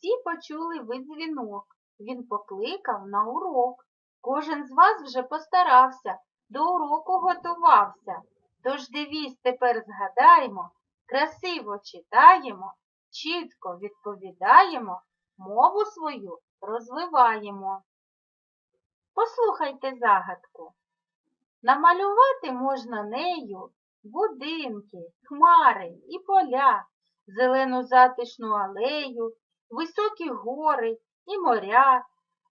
всі почули ви дзвінок. Він покликав на урок. Кожен з вас вже постарався, до уроку готувався. Тож девіз тепер згадаємо, красиво читаємо, чітко відповідаємо, мову свою розвиваємо. Послухайте загадку. Намалювати можна нею будинки, хмари і поля, зелену затишну алею, високі гори і моря.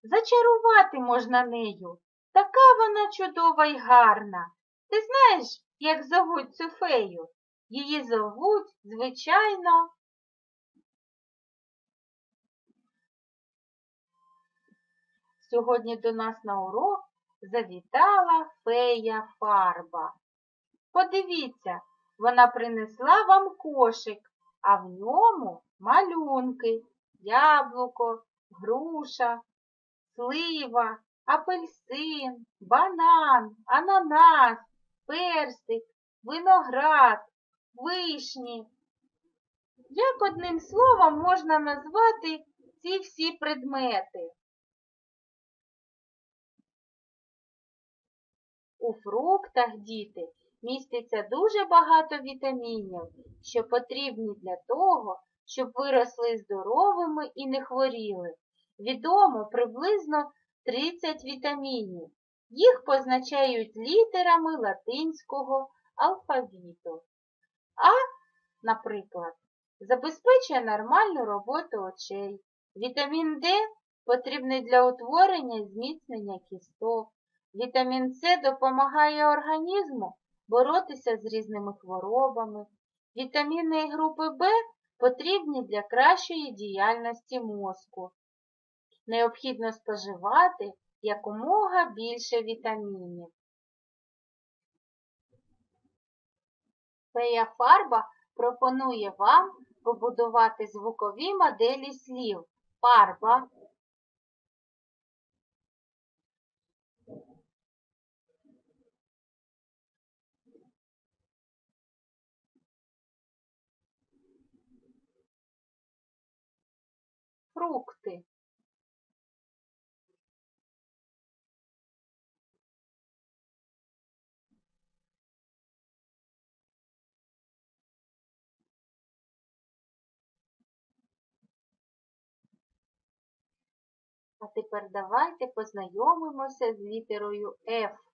Зачарувати можна нею. Така вона чудова й гарна. Ти знаєш, як зовуть цю фею? Її зовуть, звичайно. Сьогодні до нас на урок завітала фея фарба. Подивіться, вона принесла вам кошик, а в ньому малюнки, яблуко, груша, слива, апельсин, банан, ананас, персик, виноград, вишні. Як одним словом можна назвати ці всі предмети? У фруктах, діти, міститься дуже багато вітамінів, що потрібні для того, щоб виросли здоровими і не хворіли. Відомо приблизно 30 вітамінів. Їх позначають літерами латинського алфавіту. А, наприклад, забезпечує нормальну роботу очей. Вітамін Д потрібний для утворення і зміцнення кісток. Вітамін С допомагає організму боротися з різними хворобами. Вітаміни групи В потрібні для кращої діяльності мозку. Необхідно споживати якомога більше вітамінів. Фея фарба пропонує вам побудувати звукові моделі слів фарба, фрукти. А тепер давайте познайомимося з літерою F.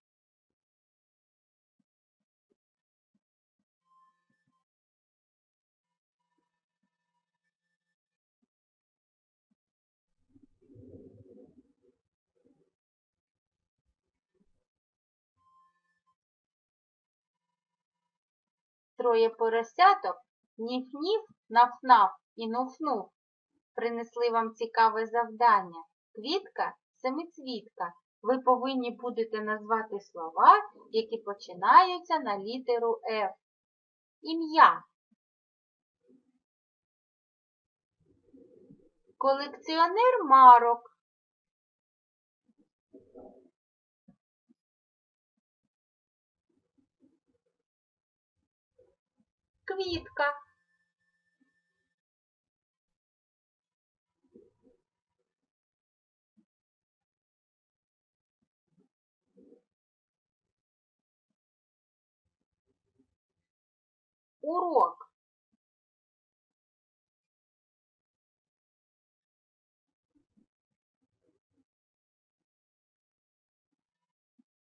Троє поросяток, ніф-ніф, наф-наф і нуф-нуф принесли вам цікаве завдання. Квітка семицвітка. Ви повинні будете назвати слова, які починаються на літеру F. Ім'я. Колекціонер марок. Квітка. Урок.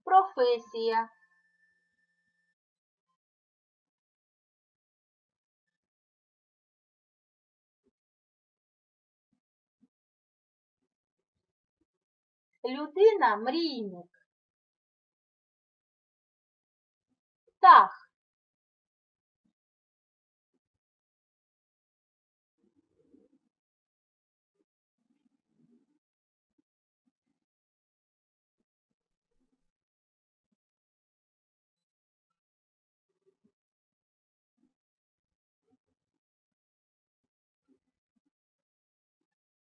Професія. Людина мрійник. Птах.